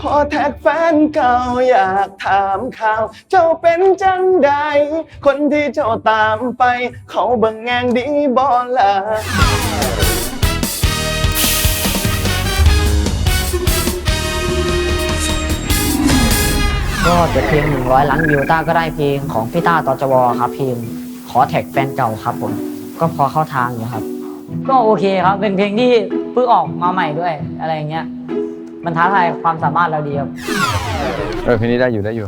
ขอแท็กแฟนเก่าอยากถามข่าว เจ้าเป็นจังใด คนที่เจ้าตามไป เขาเบิ่งแงงดีบอล่ะก็จะเพลง100 ล้านวิวต้าก็ได้เพลงของพี่ต้าตจวครับเพลงขอแท็กแฟนเก่าครับผม ก็พอเข้าทางอยู่ครับ ก็โอเคครับเป็นเพลงที่เพิ่งออกมาใหม่ด้วยอะไรอย่างเงี้ย มันท้าทายความสามารถเราดีครับ เออเพลงนี้ได้อยู่ได้อยู่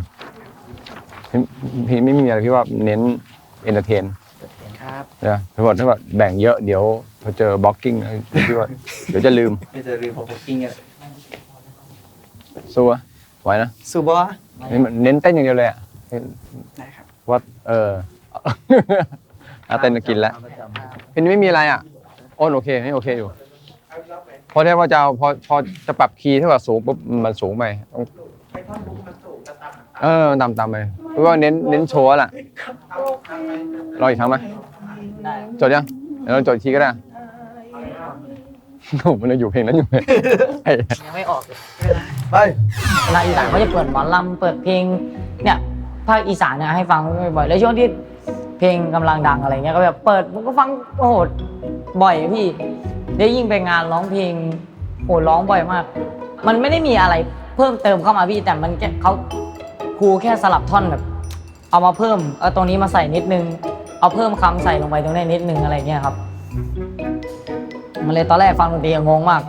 เพลงเพลงไม่มีอะไรพี่ว่าเน้นเอนเตอร์เทนครับนะพี่ว่าถ้าว่าแบ่งเยอะเดี๋ยวพอเจอบล็อกกิ้งพี่ว่าเดี๋ยวจะลืมไม่จะลืมผมกิ้งอะสู้อะไหวนะสุบอนี่มันเน้นเต้นอย่างเดียวเลยอะได้ครับว่าเอออาเต้นจะกินแล้วเพลงนี้ไม่มีอะไรอะโอนโอเคนี่โอเคอยู่ เพราะแค่ว่าจะเอาพอพอจะปรับคีย์ถ้าว่าสูงปุ๊บมันสูงไปต้องเออมันต่ำต่ำไปเพราะว่าเน้นเน้นโชว์แหละรออีกครั้งไหมได้จดยังเดี๋ยวเราจดอีกทีก็ได้โอ้โหมันยังอยู่เพลงนั้นอยู่เลยไอ้ยังไม่ออกเลยไปเวลาอีสานเขาจะเปิดหมอลำเปิดเพลงเนี่ยภาคอีสานเนี่ยให้ฟังบ่อยๆแล้วช่วงที่เพลงกำลังดังอะไรเงี้ยก็แบบเปิดผมก็ฟังโอ้โหบ่อยอะพี่ ได้วยิ่งไปงานร้องเพลงโอ้ร้องบ่อยมาก มันไม่ได้มีอะไรเพิ่มเติมเข้ามาพี่แต่มันแค่เขาครูแค่สลับท่อนแบบ เอามาเพิ่มเอาตรงนี้มาใส่นิดนึง เอาเพิ่มคำใส่ลงไปตรงนี้นิดนึงอะไรเงี้ยครับ มันเลยตอนแรกฟังดนตรีงงมาก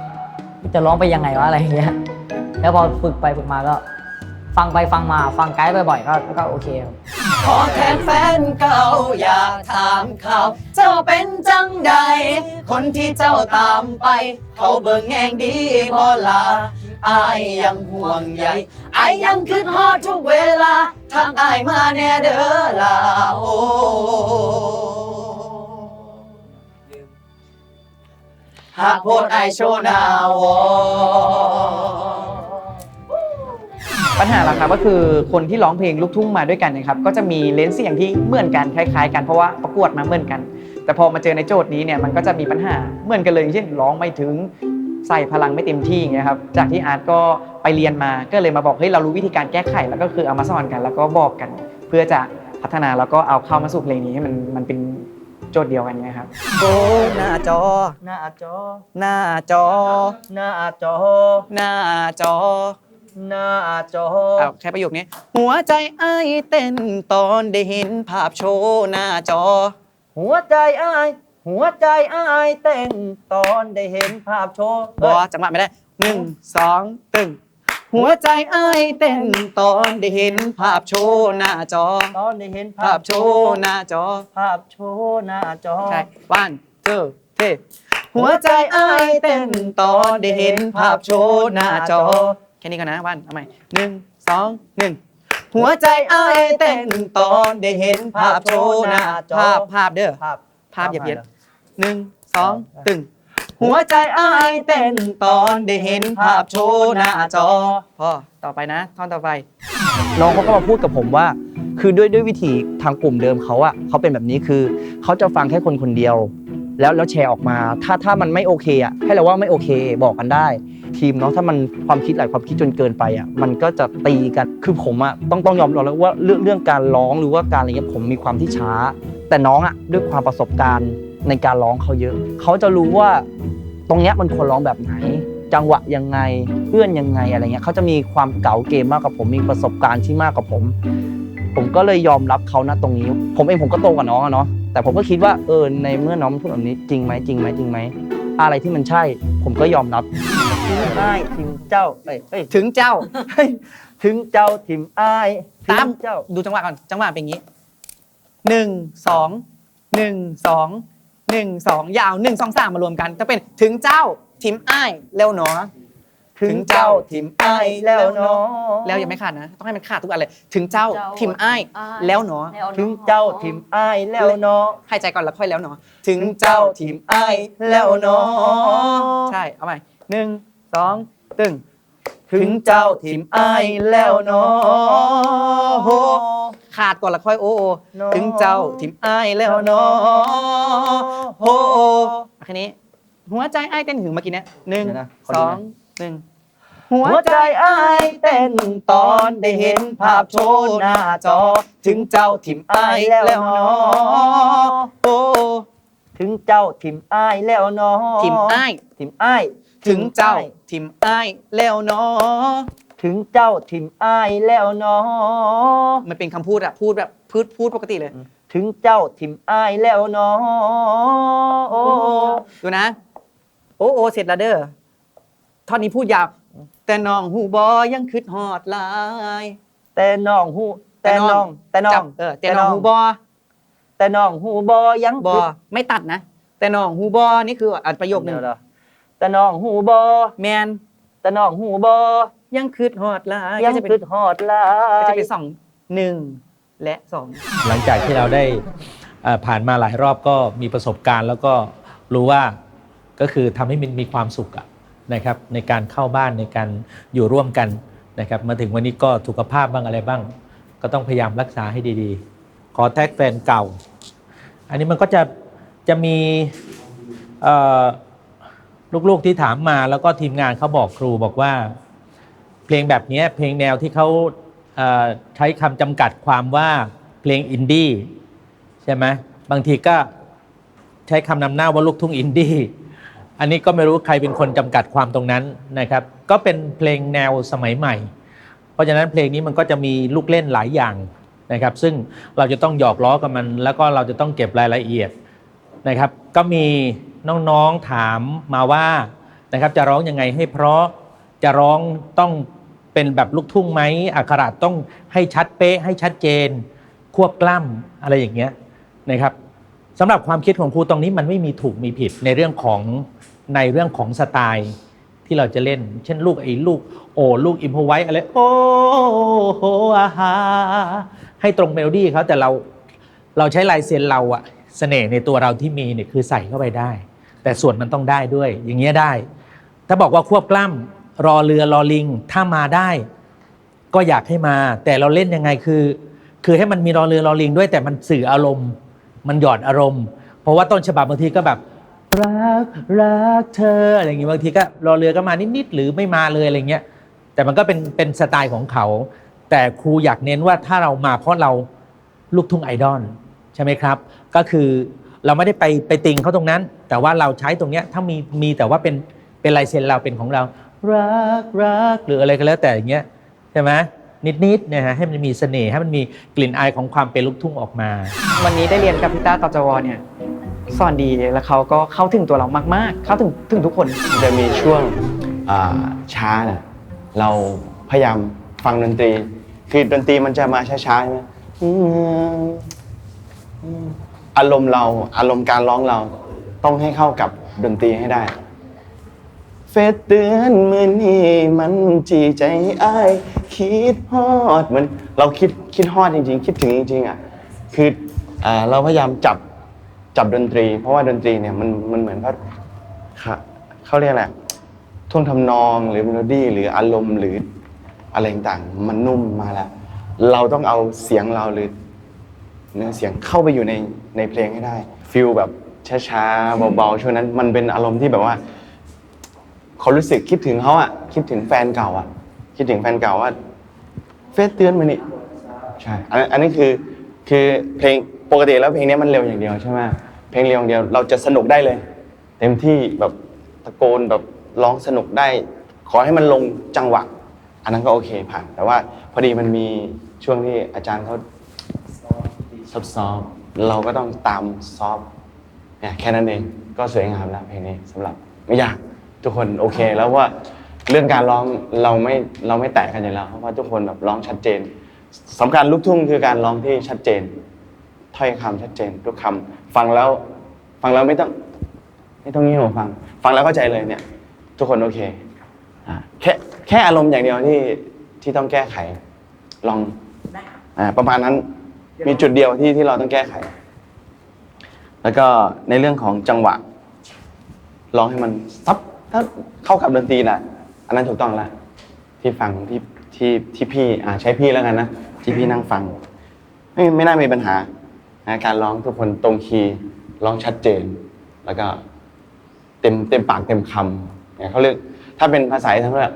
จะร้องไปยังไงวะอะไรเงี้ย แล้วพอฝึกไปฝึกมาก็ ฟังไปฟังมาฟังไกด์บ่อยๆก็ก็โอเคครับขอแทนแฟนเก่าอยากถามข่าว เจ้าเป็นจังใด คนที่เจ้าตามไป เขาเบิ่งแงงดีบ่ลาอายยังห่วงใยอายยังคิดฮอดทุกเวลาทางอายมาแน่เด้อลาโอหากโพดไอายโชว์หนาวอ ปัญหาหลักครับก็คือคนที่ร้องเพลงลูกทุ่งมาด้วยกันนะครับก็จะมีเลนส์เสียงที่เหมือนกันคล้ายๆ กันเพราะว่าประกวดมาเหมือนกัน แต่พอมาเจอในโจทย์นี้เนี่ยมันก็จะมีปัญหาเหมือนกันเลยอย่างเช่นร้องไม่ถึงใส่พลังไม่เต็มที่อย่างเงี้ยครับจากที่อาร์ตก็ไปเรียนมาก็เลยมาบอกเฮ้ยเรารู้วิธีการแก้ไขแล้วก็คือเอามาสอนกัน แล้วก็บอกกัน เพื่อจะพัฒนาแล้วก็เอาเข้ามาสู่เพลงนี้ให้มันมันเป็นโจทย์เดียวกันเนะครับโอ้หน้าจอ หน้าจอ หน้าจอ หน้าจอ หน้าจอ หน้าจอ เอาแค่ประโยคนี้ หัวใจไอ้ายเต้นตอนได้เห็นภาพโชว์หน้าจอ หัวใจอ้ายหัวใจอ้ายเต้นตอนได้เห็นภาพโชว์บอจังหวะไม่ได้หนึ่งสองตึงหัวใจไอ้ายเต้นตอนได้เห็นภาพโชว์หน้าจอ ตอนได้เห็นภาพโชว์หน้าจอ ภาพโชว์หน้าจอ ใช่วันเจอเทหัวใจไอ้ายเต้นตอนได้เห็นภาพโชว์หน้าจอ แค่นี้ก่อนนะวันเอาใหม่หนึ่งสองหนึ่งหัวใจไอ้ายเต้นตอนได้เห็นภาพโชว์หน้าจอภาพภาพเด้อภาพภาพอย่าเพี้ยนหนึ่งสองตึงหัวใจไอ้ายเต้นตอนได้เห็นภาพโชว์หน้าจอพอต่อไปนะท่อนต่อไปน้องเขาก็มาพูดกับผมว่า คือด้วยด้วยวิธีทางกลุ่มเดิมเขาอะเขาเป็นแบบนี้คือเขาจะฟังแค่คนคนเดียว แล้วแล้วแชร์ออกมา ถ้าถ้ามันไม่โอเคอะให้เราว่าไม่โอเค บอกกันได้ ทีมเนาะถ้ามันความคิดหลายความคิดจนเกินไปอะมันก็จะตีกันคือผมอะต้องต้องยอมรับแล้วว่าเรื่องเรื่องการร้องหรือว่าการอะไรเงี้ยผมมีความที่ช้า แต่น้องอะด้วยความประสบการณ์ในการร้องเขาเยอะ เขาจะรู้ว่าตรงเนี้ยมันควรร้องแบบไหน จังหวะยังไงเอื้อนยังไงอะไรเงี้ยเขาจะมีความเก๋าเกมมากกว่าผมมีประสบการณ์ที่มากกว่าผม ผมก็เลยยอมรับเขานะตรงนี้ ผมเองผมก็โตกว่าน้องอะเนาะแต่ผมก็คิดว่าเออในเมื่อน้องพูดแบบนี้จริงไหมจริงไหมจริงไหมอะไรที่มันใช่ ผมก็ยอมรับ ถึงอ้ายถึงเจ้าเอ้ยเอ้ยถึงเจ้า เฮ้ยถึงเจ้าทิมอ้ายตามถึงเจ้า ดูจังหวะก่อน จังหวะเป็นอย่างนี้หนึ่งสองหนึ่งสองหนึ่งสองยาวหนึ่งสองสามมารวมกันจะเป็นถึงเจ้าทิมอ้ายแล้วเนาะถึงเจ้าทิมอ้ายแล้วเนาะแล้วยังไม่ขาดนะ ต้องให้มันขาดทุกอันเลย ถึงเจ้าทิมอ้ายแล้วเนาะถึงเจ้าทิมอ้ายแล้วเนาะหายใจก่อนแล้วค่อยแล้วเนาะถึงเจ้าทิมอ้ายแล้วเนาะใช่ เอาใหม่หนึ่ง สองตึงถึงเจ้าทิมอ้ายแล้วเนาะโหขาดก่อนแล้วค่อยโอ้โอเนาะถึงเจ้าทิมอ้ายแล้วเนาะโหแค่นี้ หัวใจอ้ายเต้นถึงเมื่อกี้เนี้ยหนึ่งเดี๋ยวนะขอสดูอหน่งอยหนึ่งหัวใจอ้ายเต้นตอนได้เห็นภาพโชว์หน้าจอ ถึงเจ้าทิมอ้ายแล้วเนาะโอ้ถึงเจ้าทิมอ้ายแล้วเนาะทิมอ้ายทิมอ้าย ถึงเจ้าทิมอ้ายแล้วเนาะถึงเจ้าทิมอ้ายแล้วเนาะมันเป็นคำพูดอะพูดแบบพูดพูดปกติเลย ถึงเจ้าทิมอ้ายแล้วเนาะโอ้ดูนะ โอ้โอเสร็จแล้วเด้อท่อนนี้พูดยาว แต่น้องหูบอยังคืดหอดหลายแต่น้องหูแต่น้อง แต่น้องจำเออแต่น้องหูบอแต่น้องหูบอยังบอไม่ตัดนะ แต่น้องหูบอนี่คืออันประโยคหนึ่งเดี๋วๆแต่น้องหูบอแมนแต่น้องหูบอยังคืดหอดหลายยังก็จะเป็นคืดฮอดหลาก็จะยเป็นสองหนึ่งและสอง หลังจากที่เราได้เอ่อผ่านมาหลายรอบก็มีประสบการณ์ แล้วก็รู้ว่าก็คือทำให้มันมีความสุขอะนะครับในการเข้าบ้านในการอยู่ร่วมกันนะครับมาถึงวันนี้ก็สุขภาพบ้างอะไรบ้าง ก็ต้องพยายามรักษาให้ดีๆ ขอแท็กแฟนเก่า อันนี้มันก็จะจะมีเอ่อ ลูกๆที่ถามมาแล้วก็ทีมงานเขาบอกครูบอกว่า เพลงแบบนี้เพลงแนวที่เขาใช้คำจำกัดความว่าเพลงอินดี้ใช่ไหมบางทีก็ใช้คำนำหน้าว่าลูกทุ่งอินดี้อันนี้ก็ไม่รู้ใครเป็นคนจำกัดความตรงนั้นนะครับ ก็เป็นเพลงแนวสมัยใหม่ เพราะฉะนั้นเพลงนี้มันก็จะมีลูกเล่นหลายอย่างนะครับ ซึ่งเราจะต้องหยอกล้อกับมัน แล้วก็เราจะต้องเก็บรายละเอียด นะครับก็มีน้องๆถามมาว่านะครับจะร้องยังไงให้เพราะจะร้องต้องเป็นแบบลูกทุ่งไหมอักขระต้องให้ชัดเป๊ะให้ชัดเจน ควบกล้ำอะไรอย่างเงี้ยนะครับสำหรับความคิดของครูตรงนี้มันไม่มีถูกมีผิดในเรื่องของในเรื่องของสไตล์ที่เราจะเล่น เช่นลูกไอ้ลูกโอ้ลูกอิมพอไว้อะไรโอ้โหอาฮาให้ตรงเมโลดี้เขาแต่เราเราใช้ลายเซ็นเราอะ เสน่ห์ในตัวเราที่มีเนี่ยคือใส่เข้าไปได้ แต่ส่วนมันต้องได้ด้วย อย่างเงี้ยได้ ถ้าบอกว่าควบกล้ำรอเรือรอลิง ถ้ามาได้ ก็อยากให้มา แต่เราเล่นยังไงคือ คือให้มันมีรอเรือรอลิงด้วย แต่มันสื่ออารมณ์ มันหยอดอารมณ์ เพราะว่าต้นฉบับบางทีก็แบบ รักรักเธออะไรอย่างเงี้ยบางทีก็รอเรือก็มานิดๆหรือไม่มาเลยอะไรเงี้ยแต่มันก็เป็นเป็นสไตล์ของเขา แต่ครูอยากเน้นว่าถ้าเรามาเพราะเราลูกทุ่งไอดอล ใช่ไหมครับ ก็คือเราไม่ได้ไปไปติงเขาตรงนั้น แต่ว่าเราใช้ตรงเนี้ยถ้ามีมีแต่ว่าเป็นเป็นลายเซ็นเราเป็นของเรา รักรักหรืออะไรก็แล้วแต่อย่างเงี้ยใช่ไหมนิดๆเนี่ยฮะให้มันมีเสน่ห์ให้มันมีกลิ่นอายของความเป็นลูกทุ่งออกมา วันนี้ได้เรียนกับพี่ต้าตจวเนี่ยสอนดีแล้วเขาก็เข้าถึงตัวเรามากๆ เข้าถึงถึงทุกคน จะมีช่วงอ่าช้าน่ะเราพยายามฟังดนตรี คือดนตรีมันจะมาช้าๆใช่ไหม อารมณ์เราอารมณ์การร้องเราต้องให้เข้ากับดนตรีให้ได้ เฟซเตือนมือนี่มันจีใจอ้ายคิดฮอดเหมือนเราคิดคิดฮอดจริง ๆ คิดถึงจริงๆอะคืออ่าเราพยายามจับจับดนตรี เพราะว่าดนตรีเนี่ยมันมันเหมือนเขาเขาเขาเรียกอะไรท่วงทำนองหรือเมโลดี้หรืออารมณ์หรืออะไรต่างๆมันนุ่มมาแล้ว เราต้องเอาเสียงเราหรือ เนื้อเสียงเข้าไปอยู่ในในเพลงให้ได้ฟิลแบบช้าๆเบาๆช่วงนั้น มันเป็นอารมณ์ที่แบบว่าเขารู้สึกคิดถึงเขาอะคิดถึงแฟนเก่าอะคิดถึงแฟนเก่าว่าเฟซเตือนมานี่ใช่อันนั้นอันนี้คือคือเพลงปกติแล้วเพลงนี้มันเร็วอย่างเดียวใช่ไหมเพลงเร็วอย่างเดียวเราจะสนุกได้เลย เต็มที่แบบตะโกนแบบร้องสนุกได้ ขอให้มันลงจังหวะ อันนั้นก็โอเคผ่าน แต่ว่าพอดีมันมีช่วงที่อาจารย์เขา ซอฟต์ๆเราก็ต้องตามซอฟต์เนี่ยแค่นั้นเองก็สวยงามแล้วเพลงนี้สำหรับไม่ยากทุกคนโอเคแล้วว่าเรื่องการร้องเราไม่เราไม่แตะกันอยู่แล้วเพราะว่าทุกคนแบบร้องชัดเจนสำคัญลูกทุ่งคือการร้องที่ชัดเจน ถ้อยคำชัดเจน ทุกคำฟังแล้วฟังแล้วไม่ต้องไม่ต้องเงี่ยหูฟัง ฟังแล้วเข้าใจเลยเนี่ย ทุกคนโอเคอ่าแค่แค่อารมณ์อย่างเดียวที่ที่ต้องแก้ไขลองอ่าประมาณนั้น มีจุดเดียวที่ที่เราต้องแก้ไข แล้วก็ในเรื่องของจังหวะร้องให้มันซับถ้าเข้ากับดนตรีนะอันนั้นถูกต้องละที่ฟังที่ที่ที่พี่อ่าใช้พี่แล้วกันนะที่พี่นั่งฟัง ไม่ไม่น่ามีปัญหานะการร้องทุกคนตรงคีย์ร้องชัดเจน แล้วก็เต็มเต็มปากเต็มคำเนี่ยเขาเรียกถ้าเป็นภาษาทั้งแบบ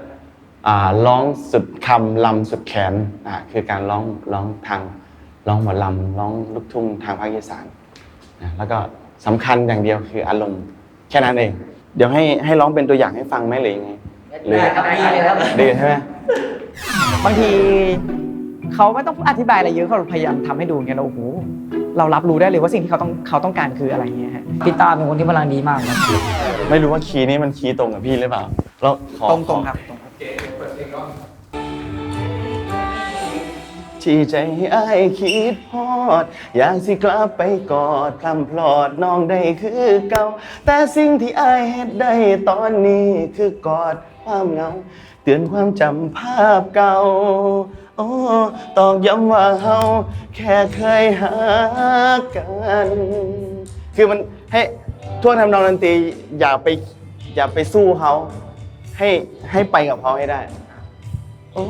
อ่าร้องสุดคำลำสุดแขนอ่าคือการร้องร้องทาง ร้องหมอลำร้องลูกทุ่งทางภาคอีสานนะแล้วก็สำคัญอย่างเดียวคืออารมณ์แค่นั้นเอง เดี๋ยวให้ให้ร้องเป็นตัวอย่างให้ฟังไหมหรือยังไงหรือได้ครับดีเลยครับดีใช่ไหมบางทีเขาไม่ต้องอธิบายอะไรเยอะเขาพยายามทำให้ดูอย่างเงี้ยเราโอ้โหเรารับรู้ได้เลยว่าสิ่งที่เขาต้องเขาต้องการคืออะไรเงี้ยฮะพี่ต้าเป็นคนที่พลังดีมากนะไม่รู้ว่าคีย์นี้มันคีย์ตรงกับพี่หรือเปล่าเราขอตรงตรงขอครับตรง ที่ใจให้อายคิดพอด อยากสิกลับไปกอดพลำพลอดน้องได้คือเก่า แต่สิ่งที่อายเฮ็ดได้ตอนนี้คือกอดความเหงา เตือนความจำภาพเก่า โอ้ตอกย้ำว่าเฮาแค่เคยหากัน คือมันให้ทั่วทำนองดนตรีอย่าไปอย่าไปสู้เขาให้ให้ไปกับเขาให้ได้ โอ้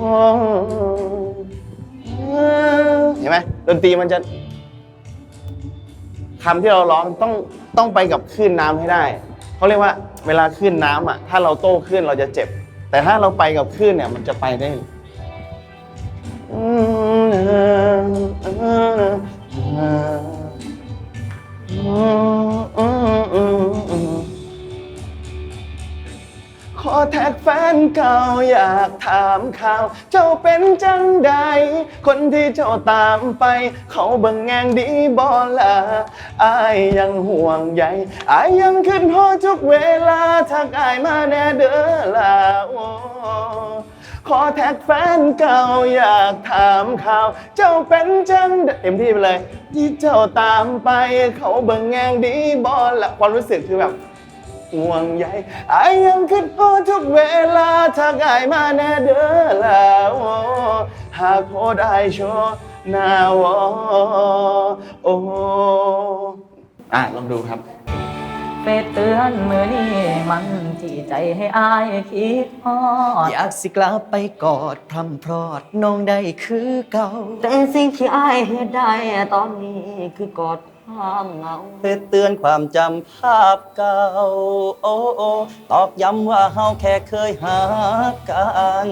เห็นไหมดนตรีมันจะคำที่เราร้องต้องต้องไปกับคลื่นน้ำให้ได้เขาเรียกว่าเวลาคลื่นน้ำอะ ถ้าเราโต้คลื่นเราจะเจ็บ แต่ถ้าเราไปกับคลื่นเนี่ย มันจะไปได้ ขอแท็กแฟนเก่าอยากถามข่าว เจ้าเป็นจังใด คนที่เจ้าตามไป เขาเบิ่งแงงดีบอละอายยังห่วงใยอายยังขึ้นหอทุกเวลาทักอายมาแน่เด้อละโอขอแท็กแฟนเก่าอยากถามข่าว เจ้าเป็นจังเต็มที่ไปเลย ที่เจ้าตามไป เขาเบิ่งแงงดีบอละความรู้สึกคือแบบ ห่วงใยอายยังคิดพอทุกเวลาถ้ากายมาแน่เด้อแล้วหากโพดอายโชว์หน้าวอโอ้อะลองดูครับ เฟซเตือนมือนี่มันที่ใจให้อายคิดฮอดอยากสิกลับไปกอดพรำพรอดน้องได้คือเก่าแต่สิ่งที่อายเฮ็ดได้ตอนนี้คือกอด ความเหงาเพื่อเตือนความจำภาพเก่า โอ้โอ้ตอกย้ำว่าเฮาแค่เคยหากัน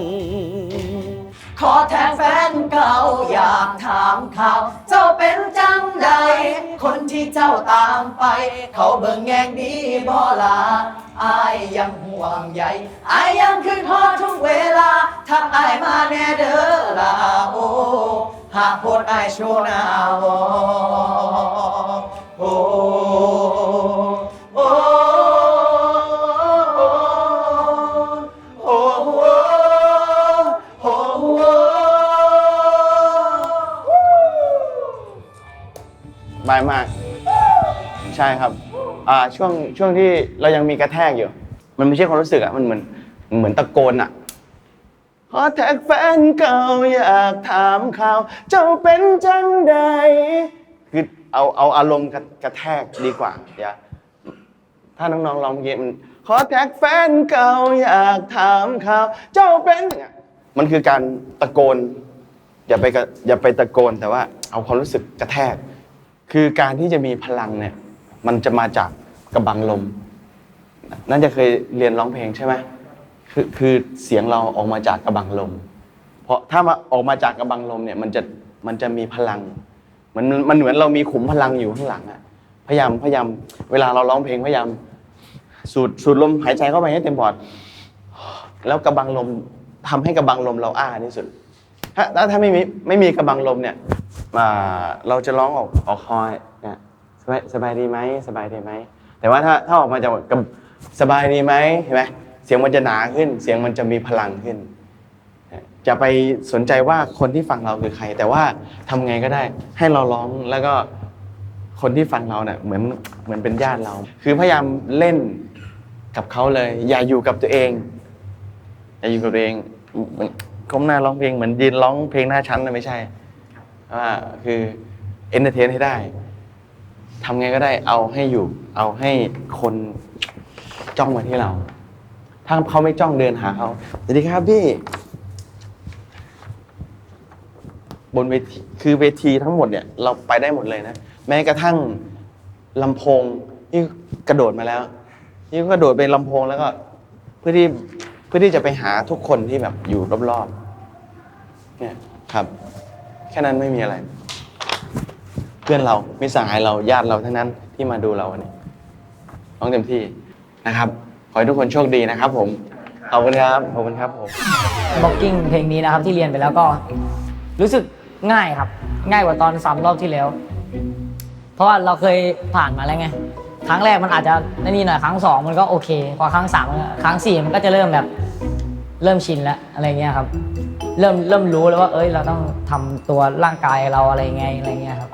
ขอแทนแฟนเก่าอยากถามข่าว เจ้าเป็นจังใด คนที่เจ้าตามไป เขาเบิ่งแงงดีบ่ลาอายยังห่วงใยอายยังคืนฮอดทุกเวลาทักอายมาแน่เด้อลาโอหากโพดอายโชว์หน้าวอ ช่ครับอ่าช่วงช่วงที่เรายังมีกระแทกอยู่ มันไม่ใช่ความรู้สึกอะมันเหมือนเหมือนตะโกนอะขอแท็กแฟนเก่าอยากถามข่าว เจ้าเป็นจังใดคือเอาเอาอารมณ์กระกระแทกดีกว่าอย่าถ้าน้องๆลองเมื่อกี้มันขอแท็กแฟนเก่าอยากถามข่าว เจ้าเป็นเนี่ยมันคือการตะโกน อย่าไปกระอย่าไปตะโกนแต่ว่าเอาความรู้สึกกระแทก คือการที่จะมีพลังเนี่ย มันจะมาจากกระบังลมนั่นจะเคยเรียนร้องเพลงใช่ไหมคือคือเสียงเราออกมาจากกระบังลม เพราะถ้ามาออกมาจากกระบังลมเนี่ยมันจะมันจะมีพลังมันมันเหมือนเรามีขุมพลังอยู่ข้างหลังอะพยายามพยายามเวลาเราร้องเพลงพยายาม สูดสูดลมหายใจเข้าไปให้เต็มปอด แล้วกระบังลมทำให้กระบังลมเราอ้าที่สุด ถ้าถ้าไม่มีไม่มีกระบังลมเนี่ยอ่าเราจะร้องออกออกคอย สบายสบายดีไหมสบายดีไหมแต่ว่าถ้าถ้าออกมาจากกระสบายดีไหมเห็นไหมเสียงมันจะหนาขึ้น เสียงมันจะมีพลังขึ้น จะไปสนใจว่าคนที่ฟังเราคือใคร แต่ว่าทำไงก็ได้ให้เราร้องแล้วก็คนที่ฟังเราเนี่ยเหมือนเหมือนเป็นญาติเรา คือพยายามเล่นกับเขาเลย อย่าอยู่กับตัวเองอย่าอยู่กับตัวเองมือนก้มหน้าร้องเพลงเหมือนยืนร้องเพลงหน้าชั้นนะไม่ใช่ว่าคือเอนเตอร์เทนให้ได้ ทำไงก็ได้เอาให้อยู่ เอาให้คนจ้องมาที่เรา ถ้าเขาไม่จ้องเดินหาเขาสวัสดีครับพี่ บนเวทีคือเวทีทั้งหมดเนี่ยเราไปได้หมดเลยนะ แม้กระทั่งลำโพงนี่กระโดดมาแล้วนี่ก็กระโดดไปลำโพงแล้วก็ เพื่อที่เพื่อที่จะไปหาทุกคนที่แบบอยู่รอบๆเนี่ยครับ แค่นั้นไม่มีอะไร เพื่อนเรามิตรสหายเราญาติเราทั้งนั้นที่มาดูเราวันนี้น้องเต็มที่นะครับ ขอให้ทุกคนโชคดีนะครับ ผมขอบคุณครับขอบคุณครับผมบ็อกกิ้งเพลงนี้นะครับที่เรียนไปแล้วก็ รู้สึกง่ายครับ ง่ายกว่าตอนซ้ำรอบที่แล้ว เพราะว่าเราเคยผ่านมาแล้วไงครั้งแรกมันอาจจะนี่หน่อยครั้งสองมันก็โอเค พอครั้งสามครั้งสี่มันก็จะเริ่มแบบ เริ่มชินแล้วอะไรเงี้ยครับ เริ่มเริ่มรู้แล้วว่า เอ้ย เราต้องทำตัวร่างกายเราอะไรไงอะไรเงี้ยครับ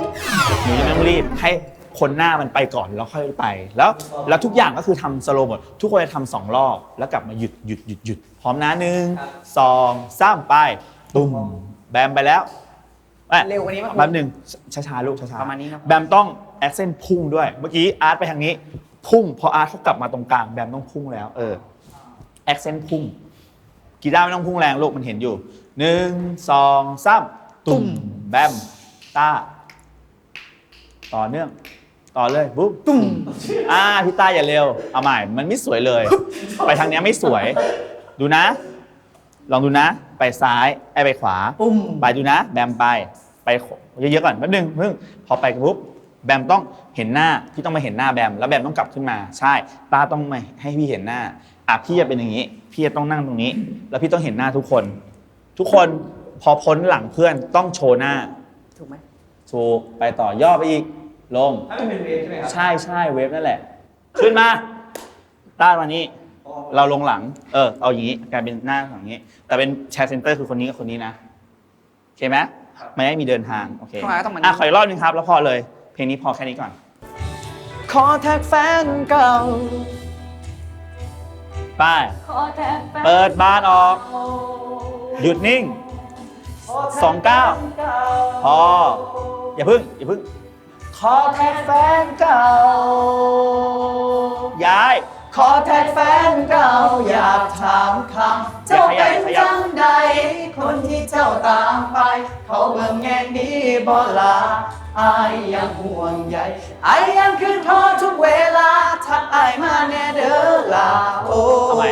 หนูจะไม่ต้องรีบให้คนหน้ามันไปก่อนแล้วค่อยไป แล้วแล้วทุกอย่างก็คือทำสโลว์หมด ทุกคนจะทำสองรอบ แล้วกลับมาหยุดหยุดหยุดหยุดพร้อมนะหนึ่งสองสามไป ตุ้มแบมไปแล้วอะเร็วกว่านี้ไหมแป๊บหนึ่งช้าๆลูกช้าๆประมาณนี้ครับ แบมต้องแอคเซนต์พุ่งด้วย เมื่อกี้อาร์ตไปทางนี้ พุ่งพออาร์ตเขากลับมาตรงกลางแบมต้องพุ่งแล้ว เออแอคเซนต์พุ่ง กีตาร์ไม่ต้องพุ่งแรงลูกมันเห็นอยู่หนึ่งสองสามตุ้มแบมต้า ต่อเนื่อง ต่อเลยปุ๊บตุ้มอ่าพี่ต้าอย่าเร็ว เอาใหม่ มันไม่สวยเลย ไปทางเนี้ยไม่สวย ดูนะ ลองดูนะ ไปซ้ายไอ้ไปขวาปุ้มไปดูนะ แบมไป ไปเยอะๆก่อนแป๊บนึงเพิ่งพอไปปุ๊บแบมต้องเห็นหน้า พี่ต้องมาเห็นหน้าแบม แล้วแบมต้องกลับขึ้นมา ใช่ ตาต้องมาให้พี่เห็นหน้า อะพี่จะเป็นอย่างนี้ พี่จะต้องนั่งตรงนี้ แล้วพี่ต้องเห็นหน้าทุกคน ทุกคนพอพ้นหลังเพื่อนต้องโชว์หน้าถูกไหมถูกไปต่อย่อไปอีกลงถ้ามันเป็นเวฟใช่ไหมครับใช่ใช่เวฟนั่นแหละ ขึ้นมาต้านมานี้ เราลงหลัง เออ เอาอย่างนี้กลายเป็นหน้าอย่างนี้ แต่เป็นแชร์เซนเตอร์คือคนนี้กับคนนี้นะโอเคไหมไม่ให้มีเดินทางโอเคต้องมาต้องมาอะขออีกรอบหนึงครับ แล้วพอเลย เพลงนี้พอแค่นี้ก่อน ขอแท็กแฟนเก่า ไป เปิดบานออก หยุดนิ่ง สองเก้าพอ อย่าพึ่ง อย่าพึ่ง ขอแท็กแฟนเก่า ย้าย ขอแท็กแฟนเก่าอยากถามคำเจ้าอย่าขยับเป็นขยับจังใด คนที่เจ้าตามไป เขาเบิ่งแง่ดีบ่ลา อายยังห่วงใยอายยังคืนพอทุกเวลาถ้าอายมาแน่เด้อลาโอ้ทำไม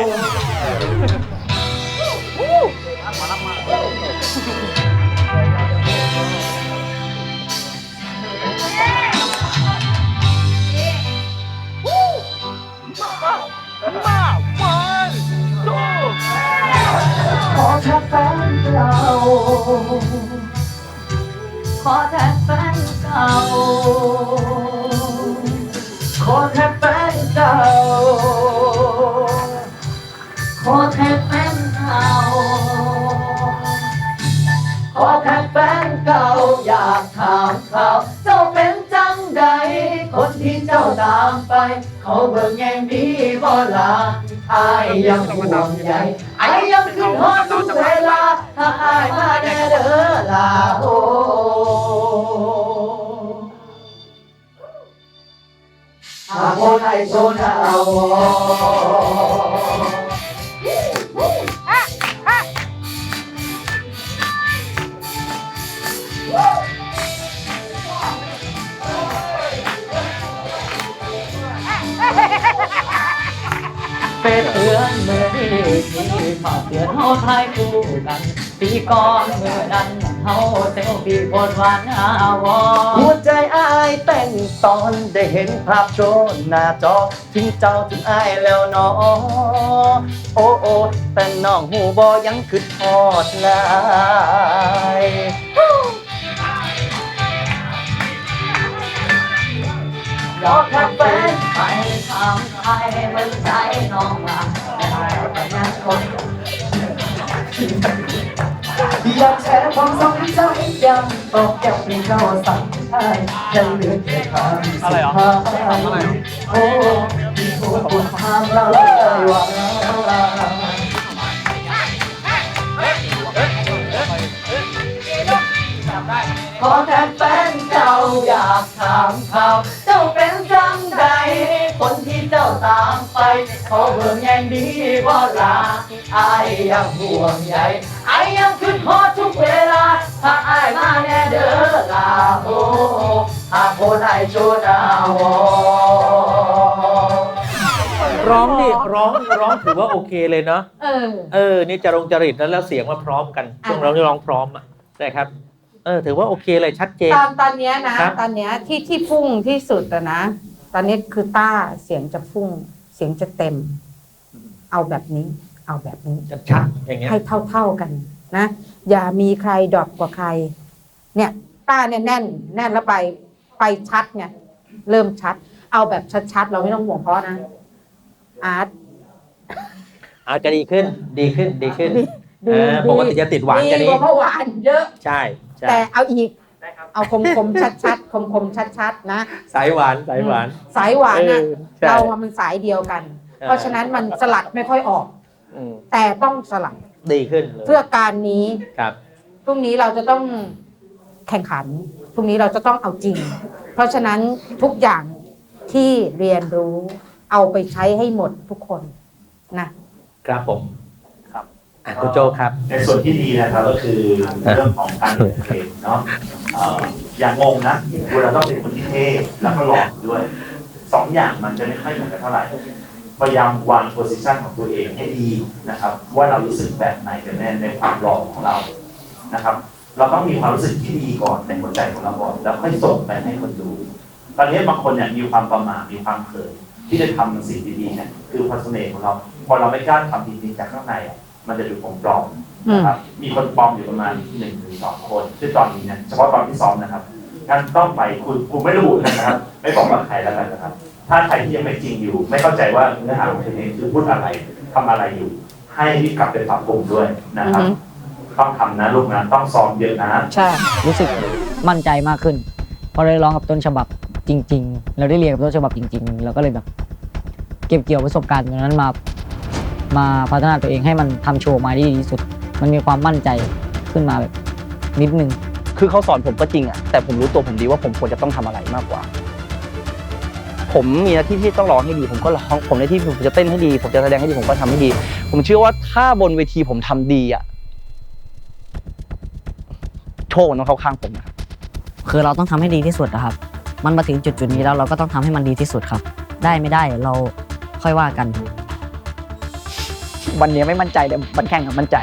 ขอแท็กแฟนเก่าขอแท็กแฟนเก่า ขอแท็กแฟนเก่าขอแท็กแฟนเก่าขอแท็กแฟนเก่าอยากถามเขาเจ้าเป็นจังใด คนที่เจ้าตามไป เขาเบิ่งแง่งดีบ่ลาอายยังห่วงใยอายยังขึ้นฮอดทุกเวลาถ้าอายมาแน่เด้อลาโอ หากคนไอโซนเอาเป็นเตือนเมื่อที่มาเตือนเฮาทยคู่กันปีก่อนเมื่อนั้น เฮาเซลฟี่บนวานอาวอหัวใจอายเต้นตอนได้เห็นภาพโชว์หน้าจอถึงเจ้าถึงอายแล้วเนอโอ้โอ้แต่น้องหูบอยังคือทอดลายดอกแคปเฟนไปทำไทยเบิ่งใจน้องมาแต่ยังคนอ ยากแชร์ความทรงจำยังตอกแก้วเป็นเราสั่งให้ยังเหลือแค่ความสุดท้ายโอ้ที่ถูกบุญทางเราเลยว่าขอแทนแฟนเก่าอยากถามข่าเจ้าเป็นจังใดคนที่เจ้าตามไปเขาเบิ่งแย่งดีบ่ลาอายยังห่วงใย มาแน่เด้อลาโอหากคนไอโชดาวอร้องนี่ร้องร้องถือว่าโอเคเลยเนาะเออ เออ นี่จะรงจริตแล้วแล้วเสียงมาพร้อมกันช่วงอ่าร้องที่ร้องพร้อมอะนะครับ เออ ถือว่าโอเคเลยชัดเจน ตอนตอนเนี้ยนะ ครับ ตอนเนี้ยที่ที่พุ่งที่สุดอะนะ ตอนนี้คือต้าเสียงจะพุ่ง เสียงจะเต็ม เอาแบบนี้ เอาแบบนี้ ชัดๆอย่างเงี้ย ให้เท่าเท่าๆกัน นะอย่ามีใครดรอปกว่าใคร เนี่ยต้าเนี่ยแน่น แน่นแล้วไปไปชัดไงเริ่มชัด เอาแบบชัดๆ เราไม่ต้องห่วงเพราะนะ อาร์ตอาจจะดีขึ้น ดีขึ้น ดีขึ้นดีเออปกติจะติดหวานกันดีนี้กว่าเมื่อวานเยอะ ใช่ใช่แต่เอาอีก เอาคมคมชัดชัดๆคมคมชัดชัดๆนะ สายหวานสายหวาน สายหวานนะเออใช่ เราอะมันสายเดียวกันใช่เพราะฉะนั้นมันสลัดไม่ค่อยออก อืมแต่ต้องสลัด ดีขึ้นเลยเพื่อการนี้ครับ พรุ่งนี้เราจะต้องแข่งขัน พรุ่งนี้เราจะต้องเอาจริง เพราะฉะนั้นทุกอย่างที่เรียนรู้เอาไปใช้ให้หมดทุกคนนะครับผมครับอะคุณโจครับ ในส่วนที่ดีนะครับก็คือเรื่องของการเรียนเพลงเนาะเอ่ออย่างงงนะคุณเราต้องเป็นคนที่เท่แล้วก็หล่อด้วยสองอย่างมันจะไม่ค่อยเหมือนกันเท่าไหร่ พยายามวางโพสิชันของตัวเองให้ดีนะครับ ว่าเรารู้สึกแบบไหนกันแน่ในความหล่อของเรานะครับ เราต้องมีความรู้สึกที่ดีก่อนในหัวใจของเราก่อนแล้วค่อยส่งไปให้คนดูตอนนี้บางคนเนี่ยมีความประมาทมีความเขินที่จะทำสิ่งดีๆเนี่ยคือพรเสน่ห์ของเราพอเราไม่กล้าทำจริงๆจากข้างในอะมันจะดูผมปลอมนะครับมีคนปลอมอยู่ประมาณหนึ่งถึงสองคนซึ่งตอนนี้เนี่ยเฉพาะตอนที่ซ้อมนะครับงั้นต้องไปคุณคุณไม่ระบุนะครับ ไม่บอกว่าใครแล้วกันนะครับ ถ้าใครที่ยังไม่จริงอยู่ ไม่เข้าใจว่าเนื้อหาของเพลงคือพูดอะไรทำอะไรอยู่ ให้รีบกลับไปปรับปรุงด้วยนะครับอือฮึต้องทำนะลูกนะต้องซ้อมเยอะนะใช่รู้สึกมั่นใจมากขึ้น พอได้ร้องกับต้นฉบับจริง ๆ เราได้เรียนกับต้นฉบับจริง ๆ เราก็เลยแบบ เก็บเกี่ยวประสบการณ์ตรงนั้นมา มาพัฒนาตัวเองให้มันทำโชว์มาได้ดีที่สุด มันมีความมั่นใจขึ้นมาแบบนิดนึงคือเขาสอนผมก็จริงอะแต่ผมรู้ตัวผมดีว่าผมควรจะต้องทำอะไรมากกว่า ผมมีหน้าที่ที่ต้องร้องให้ดี ผมก็ร้องผมในที่ผมจะเต้นให้ดี ผมจะแสดงให้ดีผมก็ทำให้ดี ผมเชื่อว่าถ้าบนเวทีผมทำดีอะโชคมันต้องเข้าข้างผมนะครับคือเราต้องทำให้ดีที่สุดนะครับ มันมาถึงจุดจุดๆนี้แล้วเราก็ต้องทำให้มันดีที่สุดครับ ได้ไม่ได้เราค่อยว่ากัน วันนี้ไม่มั่นใจแต่วันแข่งกับมั่นใจ